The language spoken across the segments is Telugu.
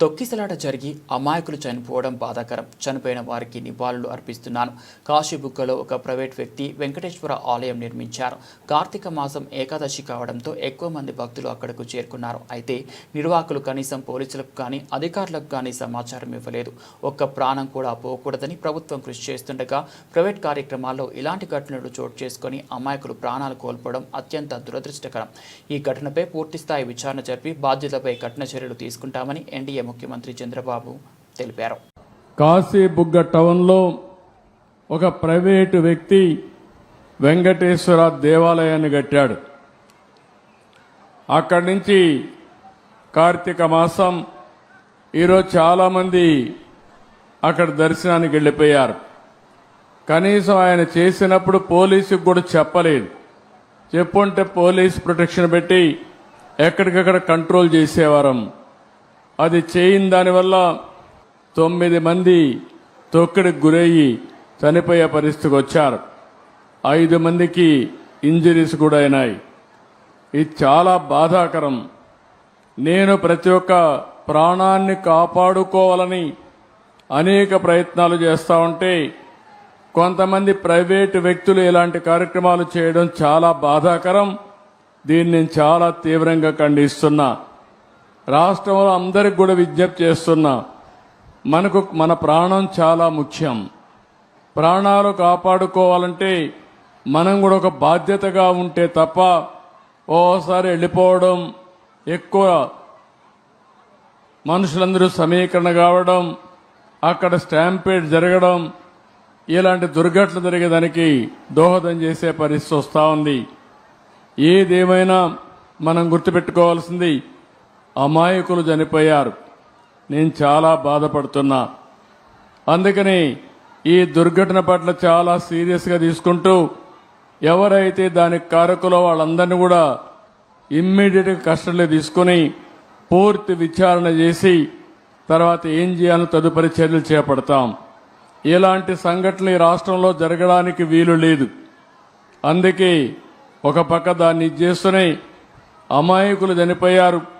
తొక్కిసలాట జరిగి అమాయకులు చనిపోవడం బాధాకరం. చనిపోయిన వారికి నివాళులు అర్పిస్తున్నాను. కాశీబుక్కలో ఒక ప్రైవేట్ వ్యక్తి వెంకటేశ్వర ఆలయం నిర్మించారు. కార్తీక మాసం ఏకాదశి కావడంతో ఎక్కువ మంది భక్తులు అక్కడకు చేరుకున్నారు. అయితే నిర్వాహకులు కనీసం పోలీసులకు కానీ అధికారులకు కానీ సమాచారం ఇవ్వలేదు. ఒక్క ప్రాణం కూడా పోకూడదని ప్రభుత్వం కృషి చేస్తుండగా ప్రైవేట్ కార్యక్రమాల్లో ఇలాంటి ఘటనలు చోటు చేసుకొని అమాయకులు ప్రాణాలు కోల్పోవడం అత్యంత దురదృష్టకరం. ఈ ఘటనపై పూర్తిస్థాయి విచారణ జరిపి బాధ్యులపై కఠిన చర్యలు తీసుకుంటామని ఎన్డీఏ ముఖ్యమంత్రి చంద్రబాబు తెలిపారు. కాశీబుగ్గ టౌన్లో ఒక ప్రైవేటు వ్యక్తి వెంకటేశ్వర దేవాలయాన్ని కట్టాడు. అక్కడి నుంచి కార్తీక మాసం ఈరోజు చాలామంది అక్కడ దర్శనానికి వెళ్ళిపోయారు. కనీసం ఆయన చేసినప్పుడు పోలీసుకు కూడా చెప్పలేదు. చెప్పుంటే పోలీస్ ప్రొటెక్షన్ పెట్టి ఎక్కడికక్కడ కంట్రోల్ చేసేవారం. అది చేయని దానివల్ల తొమ్మిది మంది తొక్కిడికి గురయ్యి చనిపోయే పరిస్థితికి వచ్చారు. ఐదు మందికి ఇంజరీస్ కూడా అయినాయి ఇది చాలా బాధాకరం. నేను ప్రతి ఒక్క ప్రాణాన్ని కాపాడుకోవాలని అనేక ప్రయత్నాలు చేస్తూ ఉంటే కొంతమంది ప్రైవేటు వ్యక్తులు ఇలాంటి కార్యక్రమాలు చేయడం చాలా బాధాకరం. దీన్ని నేను చాలా తీవ్రంగా ఖండిస్తున్నా. రాష్ట్రంలో అందరికి కూడా విజ్ఞప్తి చేస్తున్నా మనకు మన ప్రాణం చాలా ముఖ్యం. ప్రాణాలు కాపాడుకోవాలంటే మనం కూడా ఒక బాధ్యతగా ఉంటే తప్ప ఓసారి వెళ్ళిపోవడం ఎక్కువ మనుషులందరూ సమీకరణ కావడం అక్కడ స్టాంపేడ్ జరగడం ఇలాంటి దుర్ఘటనలు జరిగేదానికి దోహదం చేసే పరిస్థితి వస్తూ ఉంది. ఏదేమైనా మనం గుర్తుపెట్టుకోవాల్సింది అమాయకులు చనిపోయారు. నేను చాలా బాధపడుతున్నా. అందుకని ఈ దుర్ఘటన పట్ల చాలా సీరియస్గా తీసుకుంటూ ఎవరైతే దానికి కారకులో వాళ్ళందరినీ కూడా ఇమ్మీడియట్గా కస్టడీలో తీసుకుని పూర్తి విచారణ చేసి తర్వాత ఏం చేయాలో తదుపరి చర్యలు చేపడతాం. ఇలాంటి సంఘటనలు ఈ రాష్ట్రంలో జరగడానికి వీలు లేదు. అందుకే ఒక పక్క దాన్ని ఇది చేస్తూనే అమాయకులు చనిపోయారు.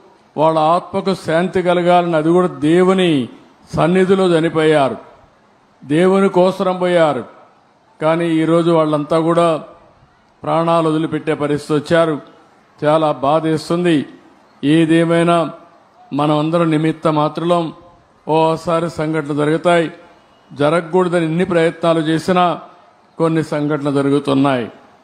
వాళ్ళ ఆత్మకు శాంతి కలగాలని అది కూడా దేవుని సన్నిధిలో చనిపోయారు. దేవుని కోసరం పోయారు. కానీ ఈరోజు వాళ్ళంతా కూడా ప్రాణాలు వదిలిపెట్టే పరిస్థితి వచ్చారు. చాలా బాధేస్తుంది ఏదేమైనా మనం అందరం నిమిత్త మాత్రం ఓసారి సంఘటనలు జరుగుతాయి. జరగకూడదని ఎన్ని ప్రయత్నాలు చేసినా కొన్ని సంఘటనలు జరుగుతున్నాయి.